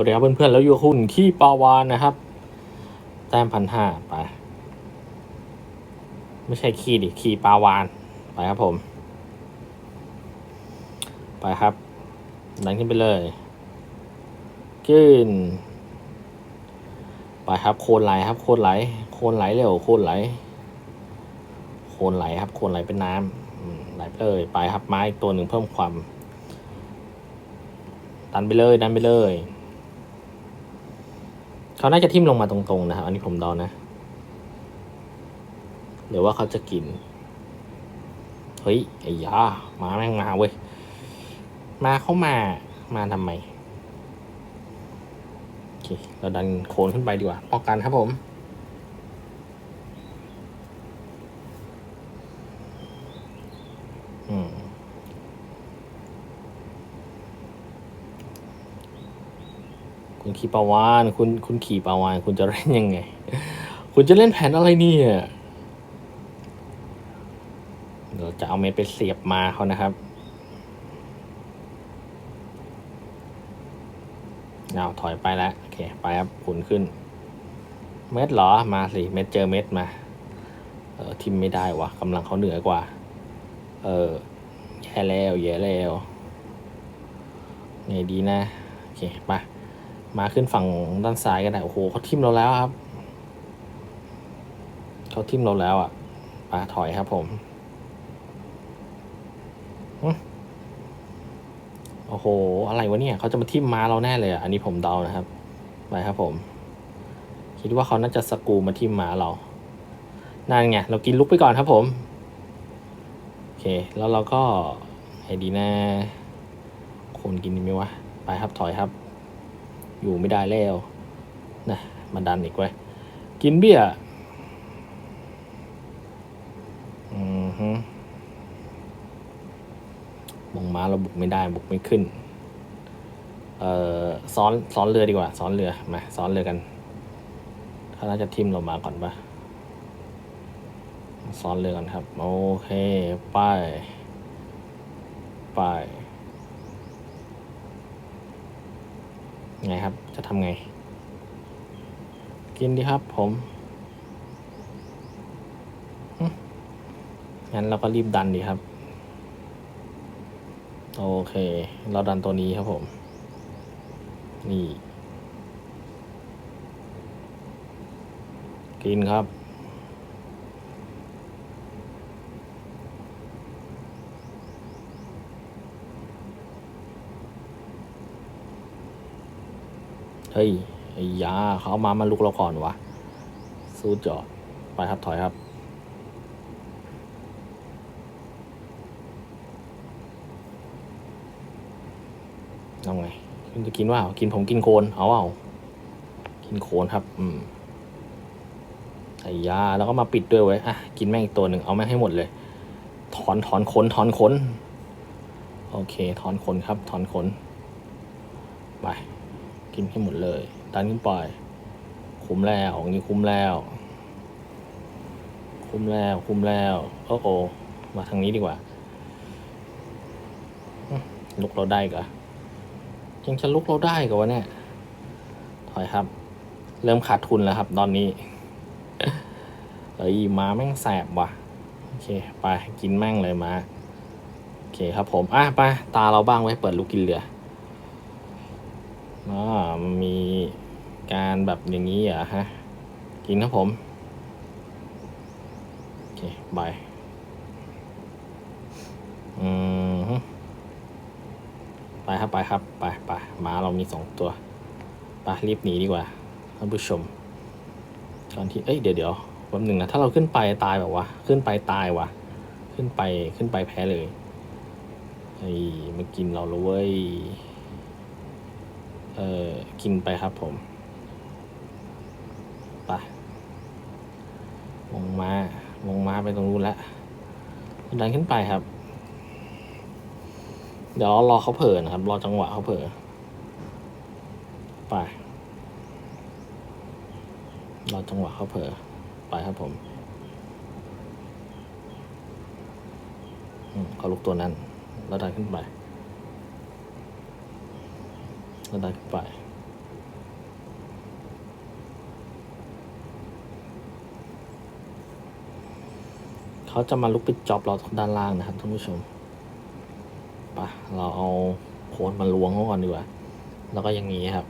วัสดีครับเพื่อนๆ แล้วอยู่คุณขี้ปาวานนะครับ แต้มพันห้าไป ไม่ใช่ขี้ดิขี้ปาวานไปครับผม ไปครับ ดันขึ้นไปเลยขึ้นไปครับโคนไหลครับโคนไหล โคนไหลเร็วโคนไหล โคนไหลครับโคนไหลเป็นน้ำไหลไปเลยไปครับไม้อีกตัวหนึ่งเพิ่มความดันไปเลยดันไปเลย เขาน่าจะทิ่มลงมาตรงๆนะครับ อันนี้ผมเดานะหรือว่าเขาจะกิน เฮ้ย ไอ้ยามาแม่งมาเว้ย มาเข้ามา มาทำไม โอเค เราดันโคนขึ้นไปดีกว่าป้องกันครับผม คุณขี่ปาวานคุณคุณขี่ปาวานคุณจะเล่นยังไง คุณจะเล่นแผนอะไรเนี่ยเดี๋ยวจะเอาเม็ดไปเสียบมาเขานะครับเอาถอยไปแล้วโอเคไปครับขุนขึ้น เม็ดเหรอมาสิเม็ดเจอเม็ดมา เออทิมไม่ได้วะกำลังเขาเหนือกว่า เออแย่แล้วแย่แล้วไงดีนะ โอเคไป มาขึ้นฝั่งด้านซ้ายก็ได้โอ้โหเขาทิมเราแล้วครับเขาทิมเราแล้วอะปาถอยครับผมโอ้โห อะไรวะเนี่ยเขาจะมาทิมมาเราแน่เลยอะ อันนี้ผมเดานะครับ ไปครับผม คิดว่าเขาน่าจะสกูมาทิมมาเรา นั่นไง เรากินลุกไปก่อนครับผม โอเค แล้วเราก็ไอ้ดีนะคนกินดีไหมวะ ไปครับถอยครับ อยู่ไม่ได้แล้วนะมาดันอีกไว้ยกินเบี้ยอือฮึมงม้าเราบุกไม่ได้บุกไม่ขึ้น เอ่อซ้อนซ้อนเรือดีกว่าซ้อนเรือมาซ้อนเรือกันเขาน่าจะทิมเรามาก่อนปะซ้อนเรือกันครับ โอเค ไป ไป ไงครับ จะทำไง กินดีครับผมงั้นเราก็รีบดันดีครับ โอเค เราดันตัวนี้ครับผม นี่ กินครับ เฮ้ยไอ้ยาเขาเอามามาลุกเราก่อนวะสู้จอดไปครับ ถอยครับ เอาไงคุณจะกินว่ากินผมกินโคนเอาเอากินโคนครับ อืมไอ้ยาแล้วก็มาปิดด้วยไว้อะกินแม่งอีกตัวหนึ่งเอาแม่งให้หมดเลย ถอนถอนขนถอนขนโอเค ถอนขนครับ ถอนขนไป กินให้หมดเลยดันขึ้นไป คุ้มแล้วของนี้คุ้มแล้ว คุ้มแล้วคุ้มแล้วโอ้โอมาทางนี้ดีกว่าลุกเราได้กะยังจะลุกเราได้กะวะเนี่ยถอยครับ เริ่มขาดทุนแล้วครับตอนนี้เอ้ยมาแม่งแสบว่ะโอเคไปกินแม่งเลยมาโอเคครับผมอะไปตาเราบ้างไว้เปิดลูกกินเรือ อ๋อมันมีการแบบอย่างนี้เหรอฮะ กินครับผม โอเคบายอืมไปครับไปครับ ไปไปหมาเรามีสองตัวไปรีบหนีดีกว่าท่านผู้ชมก่อนที่เอ้ยเดี๋ยวเดี๋ยวแป๊บหนึ่งนะ ถ้าเราขึ้นไปตายแบบว่า ขึ้นไปตายวะขึ้นไปขึ้นไปแพ้เลยไอ้มากินเราเลยเว้ย เออกินไปครับผมไปลงมาลงมาไปตรงนู้นแล้วดันขึ้นไปครับ เดี๋ยวรอเขาเผลอนะครับ รอจังหวะเขาเผลอไปรอจังหวะเขาเผลอไปครับผมอืมเขาลุกตัวนั้นแล้วดันขึ้นไป แล้วดันไป เขาจะมาลุกปิดจอบเราด้านล่างนะครับท่านผู้ชมปะเราเอาโค้ดมาล้วงก่อนดีกว่า แล้วก็อย่างนี้ครับ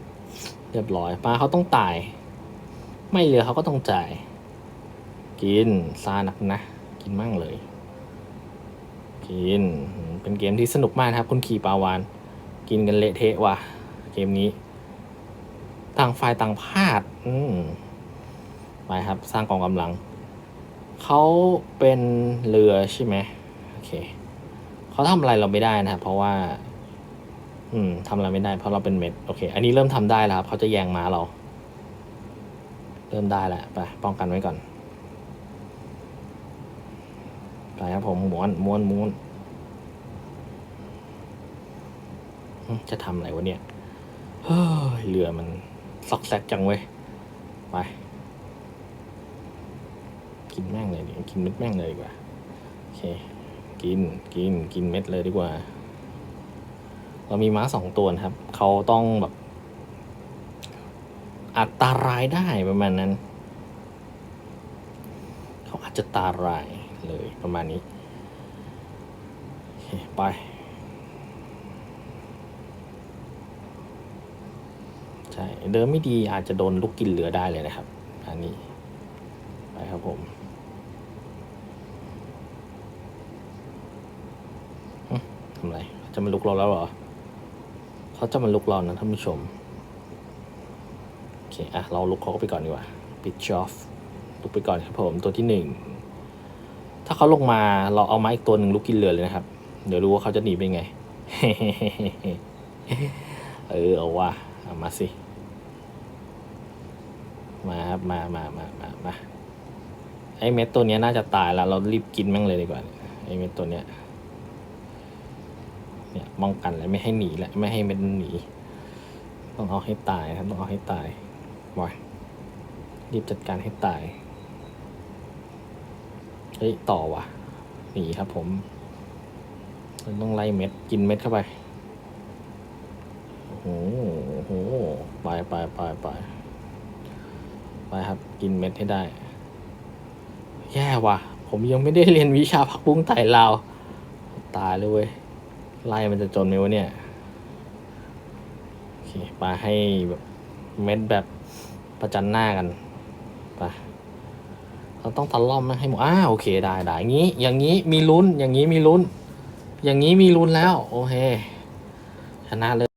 เรียบร้อยปลาเขาต้องตาย ไม่เหลือเขาก็ต้องจ่าย กินซาหนักนะ กินมั่งเลย กิน เป็นเกมที่สนุกมากครับ คุณขี่ปลาวาน กินกันเละเทะว่ะ มนี้ ต่างฝ่ายต่างพลาดอืมไปครับ สร้างกองกำลัง เขาเป็นเรือใช่ไหมโอเคเขาทำอะไรเราไม่ได้นะครับเพราะว่า อืมทำอะไรไม่ได้ เพราะเราเป็นเม็ดโอเค อันนี้เริ่มทำได้แล้วครับเขาจะแยงม้าเรา เริ่มได้แล้วไปป้องกันไว้ก่อนไปครับผมม้วนม้วนม้วนจะทำอะไรวะเนี่ย เฮ้ยเรือมันซอกแซกจังเว้ย ไป กินแม่งเลยดิกินเม็ดแม่งเลยดีกว่า โอเค กิน กิน กินเม็ดเลยดีกว่า เรามีม้าสองตัวครับ เขาต้องแบบ อัตรายได้ประมาณนั้น เขาอาจจะตารายเลยประมาณนี้ โอเค ไป ใช่เดินไม่ดีอาจจะโดนลูกกินเรือได้เลยนะครับ อันนี้ไปครับผมทำไรเขาจะมาลุกเราแล้วเหรอเขาจะมาลุกเรานะท่านผู้ชมโอเคอะเราลุกเขาก็ไปก่อนดีกว่าปิดชอฟลุกไปก่อนครับผมตัวที่หนึ่งถ้าเขาลงมาเราเอาไม้อีกตัวหนึ่งลุกกินเรือเลยนะครับ เดี๋ยวดูว่าเขาจะหนีไปไง เออเอาว่าเอามาสิ มาครับมามามามามาไอเม็ดตัวนี้น่าจะตายแล้ว เรารีบกินแม่งเลยดีกว่าไอเม็ดตัวเนี้ยเนี่ยป้องกันแล้วไม่ให้หนีและไม่ให้เม็ดมันหนี ต้องเอาให้ตายครับต้องเอาให้ตายบอยรีบจัดการให้ตายเฮ้ยต่อว่ะหนีครับผมต้องไล่เม็ดกินเม็ดเข้าไปโอ้โหไปไปไปไป ไปครับ กินเม็ดให้ได้ แย่ว่ะ ผมยังไม่ได้เรียนวิชาผักบุ้งไต่ลาว ตายเลยเว้ยไล่มันจะจนไหมวะเนี่ยโอเคไปให้แบบเม็ดแบบประจันหน้ากันไปเราต้องตะล่อมมันให้หมดอ้าโอเคได้ได้อย่างนี้ อย่างนี้มีลุ้น อย่างนี้มีลุ้น อย่างนี้มีลุ้นแล้ว โอเคชนะเลย